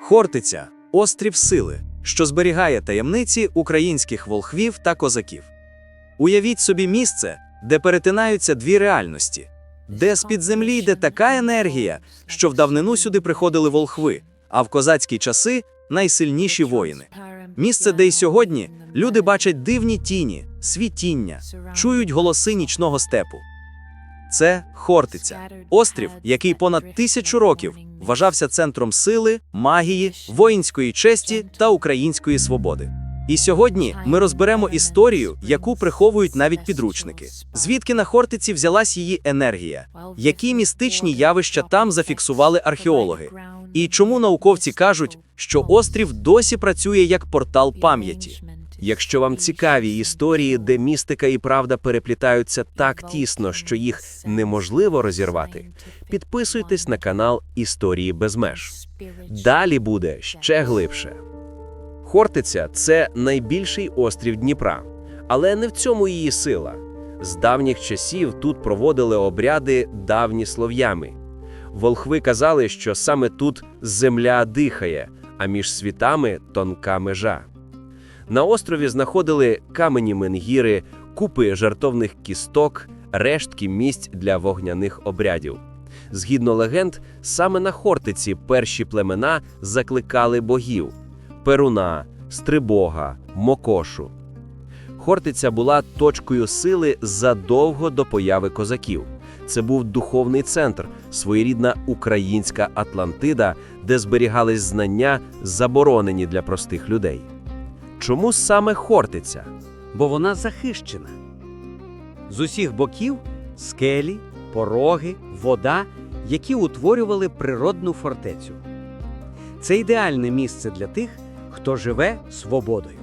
Хортиця острів сили, що зберігає таємниці українських волхвів та козаків. Уявіть собі місце, де перетинаються дві реальності, де з-під землі йде така енергія, що в давнину сюди приходили волхви, а в козацькі часи найсильніші воїни. Місце, де й сьогодні люди бачать дивні тіні, світіння, чують голоси нічного степу. Це Хортиця, острів, який понад тисячу років вважався центром сили, магії, воїнської честі та української свободи. І сьогодні ми розберемо історію, яку приховують навіть підручники. Звідки на Хортиці взялась її енергія, які містичні явища там зафіксували археологи, і чому науковці кажуть, що острів досі працює як портал пам'яті. Якщо вам цікаві історії, де містика і правда переплітаються так тісно, що їх неможливо розірвати, підписуйтесь на канал Історії без меж. Далі буде ще глибше. Хортиця це найбільший острів Дніпра, але не в цьому її сила. З давніх часів тут проводили обряди давні слов'ями. Волхви казали, що саме тут земля дихає, а між світами тонка межа. На острові знаходили камені менгіри, купи жартовних кісток, рештки місць для вогняних обрядів. Згідно легенд, саме на Хортиці перші племена закликали богів Перуна, Стрибога, Мокошу. Хортиця була точкою сили задовго до появи козаків. Це був духовний центр, своєрідна українська Атлантида, де зберігались знання, заборонені для простих людей. Чому саме Хортиця? бо вона захищена. З усіх боків скелі, пороги, вода, які утворювали природну фортецю. Це ідеальне місце для тих, хто живе свободою.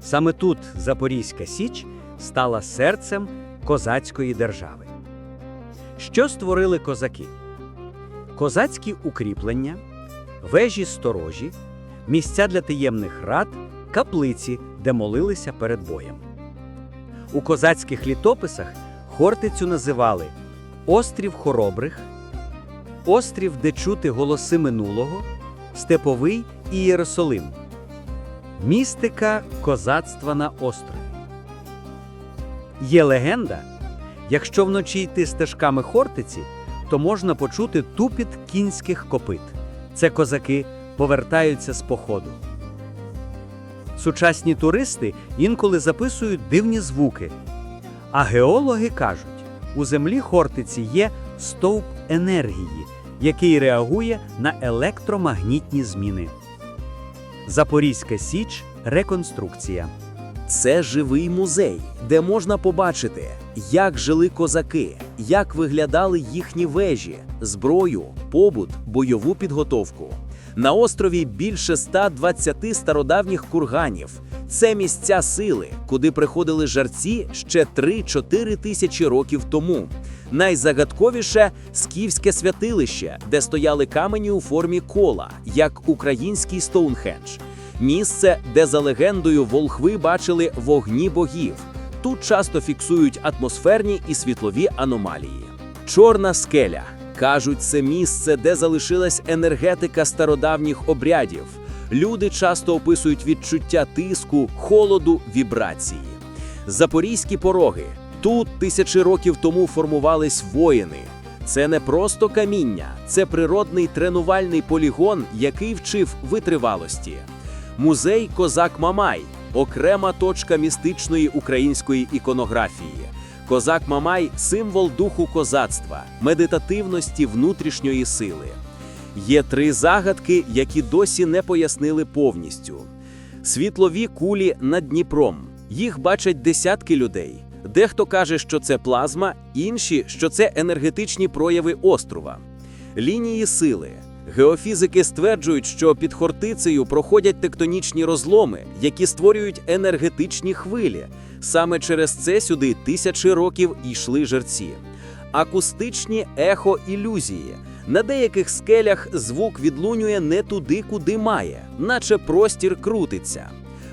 Саме тут Запорізька Січ стала серцем козацької держави. Що створили козаки? Козацькі укріплення, вежі сторожі, місця для таємних рад, каплиці, де молилися перед боєм. У козацьких літописах Хортицю називали Острів Хоробрих, Острів, де чути голоси минулого, Степовий і Єрусалим. Містика козацтва на острові. Є легенда, якщо вночі йти стежками Хортиці, то можна почути тупіт кінських копит. Це козаки повертаються з походу. Сучасні туристи інколи записують дивні звуки. А геологи кажуть, у землі Хортиці є стовп енергії, який реагує на електромагнітні зміни. Запорізька Січ реконструкція. Це живий музей, де можна побачити, як жили козаки, як виглядали їхні вежі, зброю, побут, бойову підготовку. На острові більше 120 стародавніх курганів. Це місця сили, куди приходили жарці ще 3-4 тисячі років тому. Найзагадковіше скіфське святилище, де стояли камені у формі кола, як український Стоунхендж. Місце, де за легендою волхви бачили вогні богів. Тут часто фіксують атмосферні і світлові аномалії. Чорна скеля кажуть, це місце, де залишилась енергетика стародавніх обрядів. Люди часто описують відчуття тиску, холоду, вібрації. Запорізькі пороги. Тут тисячі років тому формувались воїни. Це не просто каміння, це природний тренувальний полігон, який вчив витривалості. Музей Козак Мамай окрема точка містичної української іконографії. Козак Мамай символ духу козацтва, медитативності внутрішньої сили. Є три загадки, які досі не пояснили повністю. Світлові кулі над Дніпром. Їх бачать десятки людей. Дехто каже, що це плазма, інші, що це енергетичні прояви острова. Лінії сили. Геофізики стверджують, що під Хортицею проходять тектонічні розломи, які створюють енергетичні хвилі. Саме через це сюди тисячі років йшли жерці. Акустичні ехоілюзії. На деяких скелях звук відлунює не туди, куди має, наче простір крутиться.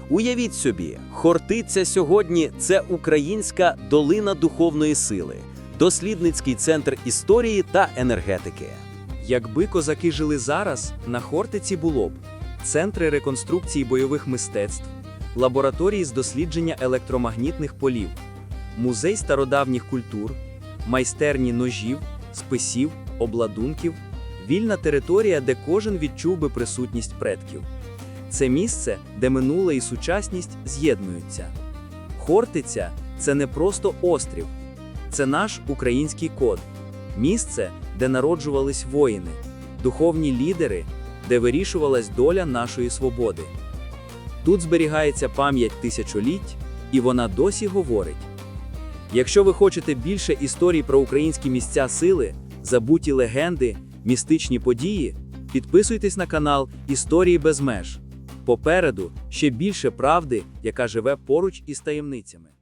Уявіть собі, Хортиця сьогодні це українська долина духовної сили, дослідницький центр історії та енергетики. Якби козаки жили зараз, на Хортиці було б центри реконструкції бойових мистецтв, лабораторії з дослідження електромагнітних полів, музей стародавніх культур, майстерні ножів, списів, обладунків, вільна територія, де кожен відчув би присутність предків. Це місце, де минуле і сучасність з'єднуються. Хортиця це не просто острів, це наш український код, місце, де народжувались воїни, духовні лідери, де вирішувалась доля нашої свободи. Тут зберігається пам'ять тисячоліть, і вона досі говорить. Якщо ви хочете більше історій про українські місця сили, забуті легенди, містичні події, підписуйтесь на канал Історії без меж. Попереду ще більше правди, яка живе поруч із таємницями.